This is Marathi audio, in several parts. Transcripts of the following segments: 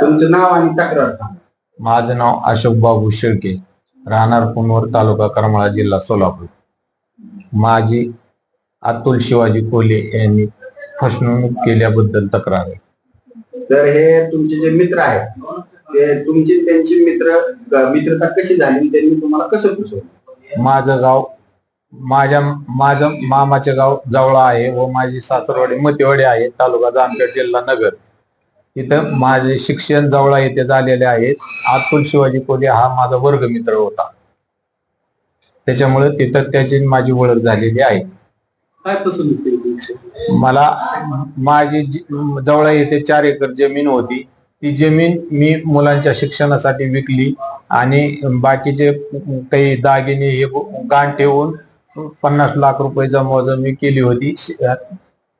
तुमचं नाव आणि तक्रार सांगा. माझं नाव अशोक बाबू शेळके राहणार पुनवर तालुका करमाळा जिल्हा सोलापूर. माझी अतुल शिवाजी कोले यांनी फसवणूक केल्याबद्दल तक्रार आहे. तर हे तुमचे जे मित्र आहेत ते तुमची त्यांची मित्र मित्रता कशी झाली आणि त्यांनी तुम्हाला कसं फसवलं? माझं गाव माझ्या माझं मामाचे गाव जवळ आहे व माझी सासरवाडी मतेवाडी आहे तालुका जामखेड जिल्हा नगर. तिथं माझे शिक्षण जवळ येथे झालेले आहेत. अतुल शिवाजी कोले हा माझा वर्गमित्र होता. त्याच्यामुळे तिथं त्याची माझी ओळख झालेली आहे. काय मला माझी जी- जवळ येथे चार एकर जमीन होती. ती जमीन मी मुलांच्या शिक्षणासाठी विकली आणि बाकीचे काही दागिने हे गाण ठेवून पन्नास लाख रुपये जमावजमी केली होती.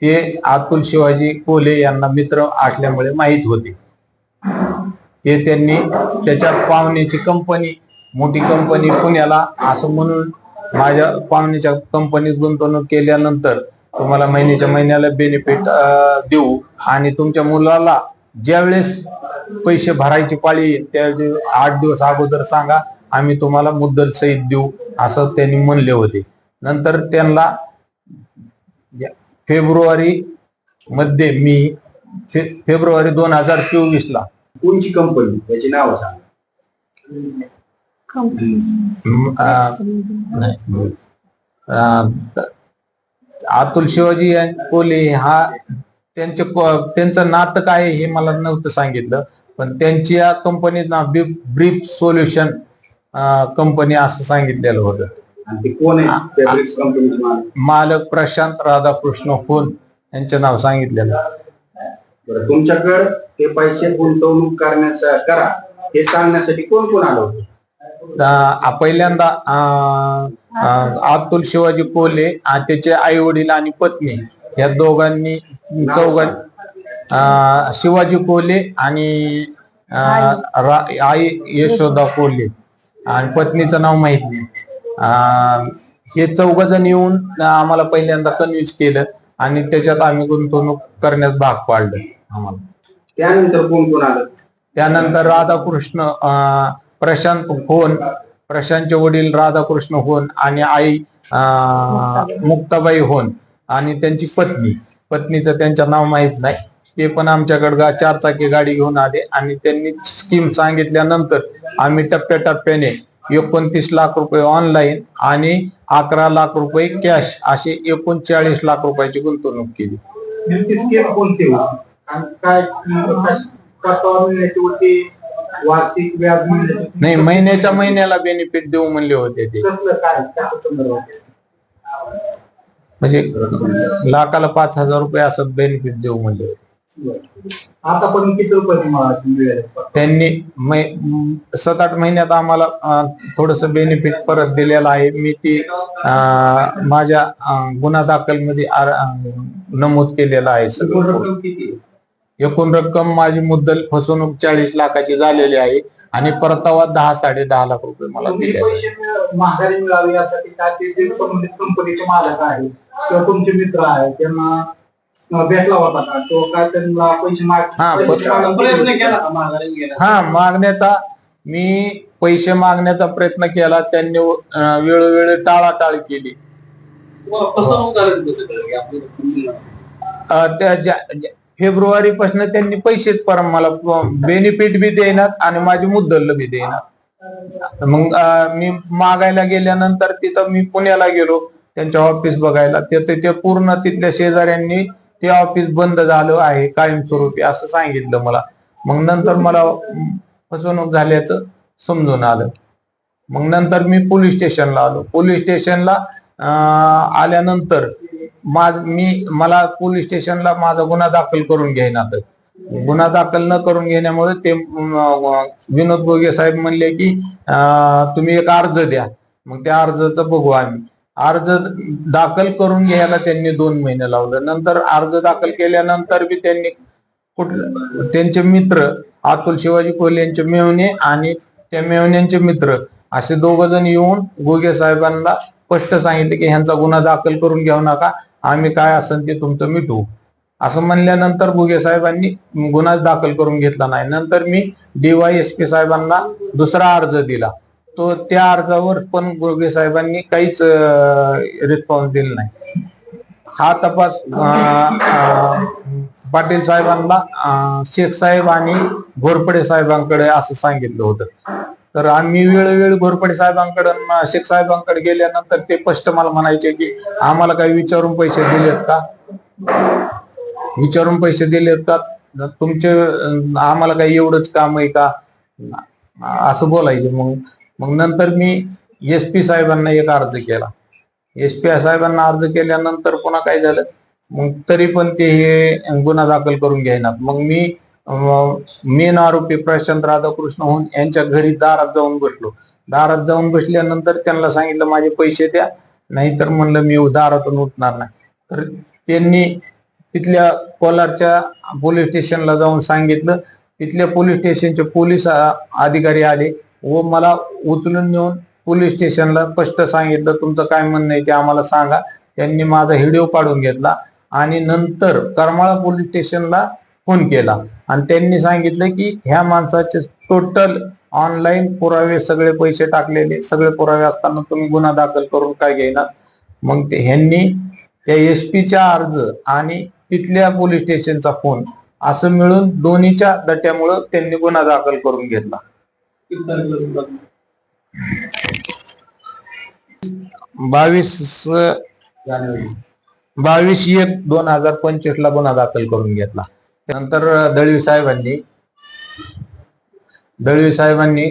ते अतुल शिवाजी कोले यांना मित्र असल्यामुळे माहीत होते. ते त्यांनी त्याच्या पाहुण्याची कंपनी मोठी कंपनी पुण्याला असं म्हणून माझ्या पाहुण्याच्या कंपनीत गुंतवणूक केल्यानंतर तुम्हाला महिन्याच्या महिन्याला बेनिफिट देऊ. आणि तुमच्या मुलाला ज्यावेळेस पैसे भरायची पाळी येईल आठ दिवस अगोदर सांगा आम्ही तुम्हाला मुद्दल सहित देऊ असं त्यांनी म्हणले होते. नंतर त्यांना फेब्रुवारी मध्ये मी फे- फेब्रुवारी दोन हजार चोवीस ला कोणची कंपनी त्याची नाव सांगा. अतुल शिवाजी यां- कोले हा त्यांचे त्यांचं नातं काय आहे हे मला नव्हतं सांगितलं पण त्यांच्या कंपनीत ना ब्रीफ सोल्युशन कंपनी असं सांगितलेलं होतं. आणि ते कोण आहे फॅब्रिक्स कंपनीचे मालक मालक प्रशांत राधाकृष्ण होन यांचं नाव सांगितलेलं. बरं तुमच्याकडे ते पैसे गुंतवणूक करण्याचा करा. हे सांगण्यासाठी कोण कोण आलं होतं? पहिल्यांदा अतुल शिवाजी कोले आणि त्याचे आई वडील आणि पत्नी या दोघांनी चौघां अं, शिवाजी कोले आणि आई. यशोदा कोले आणि पत्नीचं नाव माहीत नाही. हे चौघ जण येऊन आम्हाला पहिल्यांदा कन्व्हिन्स केलं आणि त्याच्यात आम्ही गुंतवणूक करण्यास भाग पाडलं आम्हाला. त्यानंतर कोण कोण आलं? त्यानंतर राधाकृष्ण प्रशांत होन प्रशांतचे वडील राधाकृष्ण होन आणि आई मुक्ताबाई होन आणि त्यांची पत्नी. पत्नीचं त्यांचं नाव माहीत नाही. ते पण आमच्याकडे गा- चार चाकी गाडी घेऊन आले आणि त्यांनी स्कीम सांगितल्यानंतर आम्ही टप्प्याटप्प्याने एकोणतीस लाख रुपये ऑनलाईन आणि अकरा लाख रुपये कॅश असे एकूण चाळीस लाख रुपयाची गुंतवणूक केली. मिळण्याची नाही महिन्याच्या महिन्याला बेनिफिट देऊ म्हणले होते ते. म्हणजे लाखाला पाच हजार रुपये असं बेनिफिट देऊ म्हणले होते. आतापर्यंत किती रुपये त्यांनी सात आठ महिन्यात आम्हाला थोडस बेनिफिट परत दिलेलं आहे. मी ती माझ्या गुन्हा दाखलमध्ये नमूद केलेलं आहे एकूण सगळं रक्कम? एकूण माझी मुद्दल फसवणूक चाळीस लाखाची झालेली आहे आणि परतावा दहा साडे दहा लाख रुपये मला दिले महागारी मिळावे यासाठी काय संबंधित कंपनीचे मालक आहेत किंवा तुमचे मित्र आहेत त्यांना भेटला होता का? तो काय त्यांना पैसे माग- हा, पैसे पण- मागायला प्रयत्न केला का महागारी गेला? हा मागण्याचा. मी पैसे मागण्याचा प्रयत्न केला. त्यांनी अं, वेळोवेळी टाळाटाळ केली. फसवणूक झाली की आपली रक्कम फेब्रुवारी पासून त्यांनी पैसेच पर मला बेनिफिट बी देणार आणि माझी मुद्दल बी देणार मग अं, मी मागायला गेल्यानंतर तिथं मी पुण्याला गेलो. त्यांच्या ऑफिस बघायला. ते ते ते पूर्ण तिथल्या शेजाऱ्यांनी ते ऑफिस बंद झालं आहे कायमस्वरूपी असं सांगितलं मला. मग नंतर मला फसवणूक झाल्याचं समजून आलं. मग नंतर मी पोलीस स्टेशनला आलो. पोलीस स्टेशनला आल्यानंतर माझ मी मला पोलीस स्टेशनला माझा गुन्हा दाखल करून घेईनात गुन्हा दाखल न करून घेण्यामुळे ते विनोद बोगे साहेब म्हणले की तुम्ही एक अर्ज द्या. मग त्या अर्जाचं बघू आम्ही. अर्ज दाखल करून घ्यायला त्यांनी दोन महिने लावलं. नंतर अर्ज दाखल केल्यानंतर बी त्यांनी कुठलं त्यांचे मित्र अतुल शिवाजी कोहली यांचे मेवणे आणि त्या मेवण्यांचे मित्र असे दोघ जण येऊन गोगे साहेबांना स्पष्ट सांगितले की ह्यांचा गुन्हा दाखल करून घेऊ नका आम्ही काय असेल ते तुमचं मिटवू. असं म्हणल्यानंतर गुगे साहेबांनी गुन्हा दाखल करून घेतला नाही. नंतर मी डीवाय एस पी साहेबांना दुसरा अर्ज दिला. तो त्या अर्जावर पण गोगे साहेबांनी काहीच रिस्पॉन्स दिला नाही. हा तपास पाटील साहेबांना शेख साहेब आणि घोरपडे साहेबांकडे असं सांगितलं होतं. तर आम्ही वेळोवेळी घोरपडे साहेबांकडे शेख साहेबांकडे गेल्यानंतर ते स्पष्ट मला म्हणायचे की आम्हाला काही विचारून पैसे दिलेत का? विचारून पैसे दिलेत का? तुमचे आम्हाला काही एवढंच काम आहे का? असं बोलायचे मग. मग नंतर मी एस पी साहेबांना एक अर्ज केला. एस पी साहेबांना अर्ज केल्यानंतर पुन्हा काय झालं? मग तरी पण ते हे गुन्हा दाखल करून घेणार. मग मी मेन आरोपी प्रशांत राधाकृष्ण होऊन यांच्या घरी दारात जाऊन बसलो. दारात जाऊन बसल्यानंतर त्यांना सांगितलं माझे पैसे द्या नाहीतर म्हणलं मी दारातून उठणार नाही. तर त्यांनी तिथल्या कोलारच्या पोलीस स्टेशनला जाऊन सांगितलं. तिथल्या पोलीस स्टेशनचे पोलीस अधिकारी आले. व मला उचलून नेऊन पोलीस स्टेशनला स्पष्ट सांगितलं तुमचं काय म्हणणं आहे ते आम्हाला सांगा. त्यांनी माझा व्हिडिओ काढून घेतला आणि नंतर करमाळा पोलीस स्टेशनला फोन केला. आणि त्यांनी सांगितलं की ह्या माणसाचे टोटल ऑनलाईन पुरावे सगळे पैसे टाकलेले सगळे पुरावे असताना तुम्ही गुन्हा दाखल करून काय घेणार? मग ते ह्यांनी त्या एस पीचा अर्ज आणि तिथल्या पोलीस स्टेशनचा फोन असं मिळून दोन्हीच्या दट्यामुळं त्यांनी गुन्हा दाखल करून घेतला. किती तारखेला बावीस जानेवारी बावीस एक दोन हजार पंचवीस ला गुन्हा दाखल करून घेतला. नंतर दळवी साहेबांनी दळवी साहेबांनी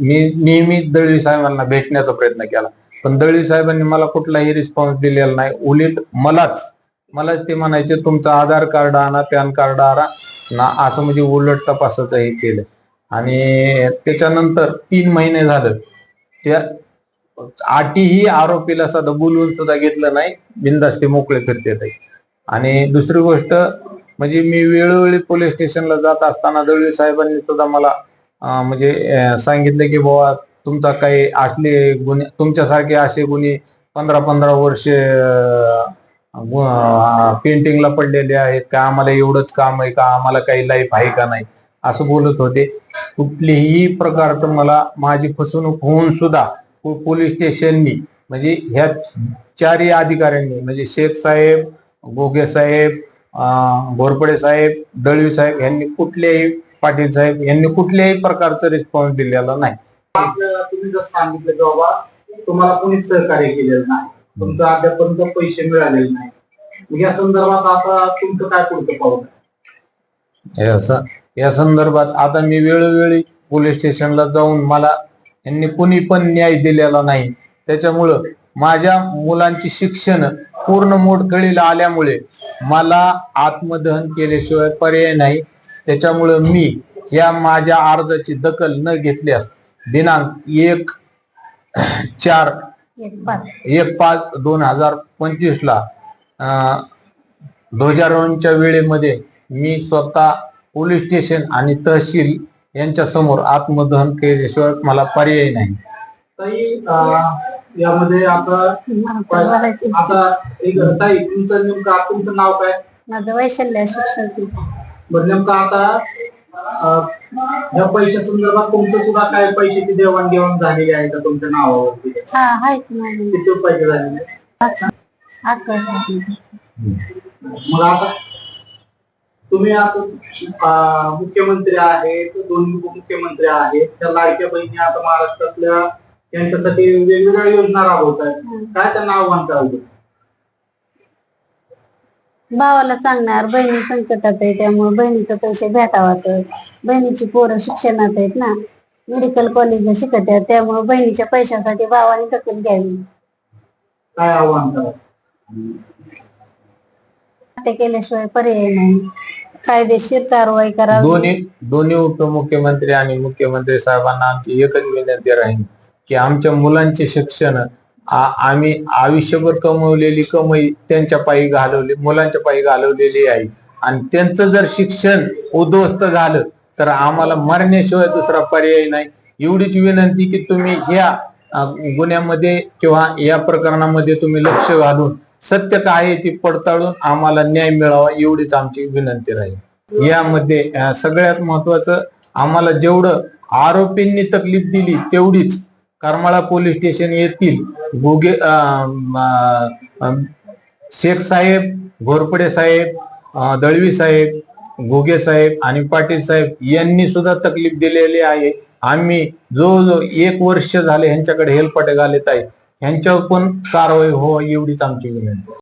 मी नेहमी दळवी साहेबांना भेटण्याचा प्रयत्न केला. पण दळवी साहेबांनी मला कुठलाही रिस्पॉन्स दिलेला नाही. उलट मलाच मलाच ते म्हणायचे तुमचं आधार कार्ड आणा पॅन कार्ड आणा. ना असं म्हणजे उलट तपासाचं हे केलं. आणि त्याच्यानंतर तीन महिने झालं. त्या आठही आरोपीला सुद्धा बोलवून सुद्धा घेतलं नाही. बिंदास ते मोकळे फिरते आणि दुसरी गोष्ट म्हणजे मी वेळोवेळी पोलीस स्टेशनला जात असताना दळवी साहेबांनी सुद्धा मला म्हणजे सांगितलं की बाबा तुमचा काही असले गुन्हे तुमच्यासारखे असे गुन्हे पंधरा पंधरा वर्ष पेंटिंगला पडलेले आहेत. का आम्हाला एवढंच काम आहे? का आम्हाला काही लाईफ आहे का नाही? असं बोलत होते. कुठलीही प्रकारचं मला माझी फसवणूक होऊन सुद्धा पोलीस स्टेशननी म्हणजे ह्या चारही अधिकाऱ्यांनी म्हणजे शेख साहेब गोगे साहेब घोरपडे साहेब दळवी साहेब यांनी कुठल्याही पाटील साहेब यांनी कुठल्याही प्रकारचा रिस्पॉन्स दिलेला नाही. तुम्ही जर सांगितलं की बाबा तुम्हाला कोणीच सहकार्य केलेलं नाही. तुमचं अद्यापर्यंत पैसे मिळालेले नाही. या संदर्भात आता तुमचं काय पुढचं? हे असं या संदर्भात आता मी वेळोवेळी पोलीस स्टेशनला जाऊन मला यांनी कुणी पण न्याय दिलेला नाही. त्याच्यामुळं माझ्या मुलांची शिक्षण पूर्ण मोडकळीला आल्यामुळे मला आत्मदहन केल्याशिवाय पर्याय नाही. त्याच्यामुळं मी या माझ्या अर्जाची दखल न घेतल्यास दिनांक एक चार एक पाच. दोन हजार पंचवीस ला ध्वजारोहणच्या वेळेमध्ये मी स्वतः पोलीस स्टेशन आणि तहसील यांच्या समोर आत्मदहन केल्याशिवाय मला पर्याय नाही. यामध्ये आता एक ताई तुमचं नेमकं तुमचं नाव काय? माझं वैशल्य शिक्षण बरं नेमकं आता या पैशा संदर्भात तुमचं सुद्धा काय पैशाची देवाणघेवाण झालेली आहे का तुमच्या नावावरती? हा आहे की माझं? किती पैसे झालेले मग आता तुम्ही आता मुख्यमंत्री आहेत दोन उपमुख्यमंत्री आहेत त्या लाडक्या बहिणी आता महाराष्ट्रातल्या त्यांच्यासाठी वेगवेगळ्या योजना राबवत आहेत. काय त्यांना आव्हान करायचं भावाला सांगणार बहिणी संकटात आहे त्यामुळे बहिणीचे पैसे भेटावात. बहिणीची पोरं शिक्षणात आहेत ना मेडिकल कॉलेजला शिकत आहेत त्यामुळे बहिणीच्या पैशासाठी भावाने दखल घ्यावी. काय आव्हान करायचं हत्या केल्याशिवाय पर्याय नाही. कायदेशीर कारवाई करावी. दोन्ही दोन्ही उपमुख्यमंत्री आणि मुख्यमंत्री साहेबांना आमची एकच विनंती राहील की आमच्या मुलांचे शिक्षण आ- आम्ही आयुष्यभर कमवलेली कमाई त्यांच्या पायी घालवली मुलांच्या पायी घालवलेली आहे. आणि त्यांचं जर शिक्षण उद्ध्वस्त झालं तर आम्हाला मरण्याशिवाय दुसरा पर्याय नाही. एवढीच विनंती की तुम्ही ह्या अ, गुन्ह्यामध्ये किंवा या प्रकरणामध्ये तुम्ही लक्ष घालून सत्य काय आहे ती पडताळून आम्हाला न्याय मिळावा एवढीच आमची विनंती राहील. यामध्ये सगळ्यात महत्वाचं आम्हाला जेवढं आरोपींनी तकलीफ दिली तेवढीच करमाळा पोलीस स्टेशन येथील गुगे शेख साहेब घोरपडे साहेब दळवी साहेब घोगे साहेब आणि पाटील साहेब यांनी सुद्धा तकलीफ दिलेली आहे. आम्ही जो जो एक वर्ष झाले ह्यांच्याकडे हेलपाटे घालत आहे. ह्यांच्यावर पण कारवाई हो एवढीच आमची विनंती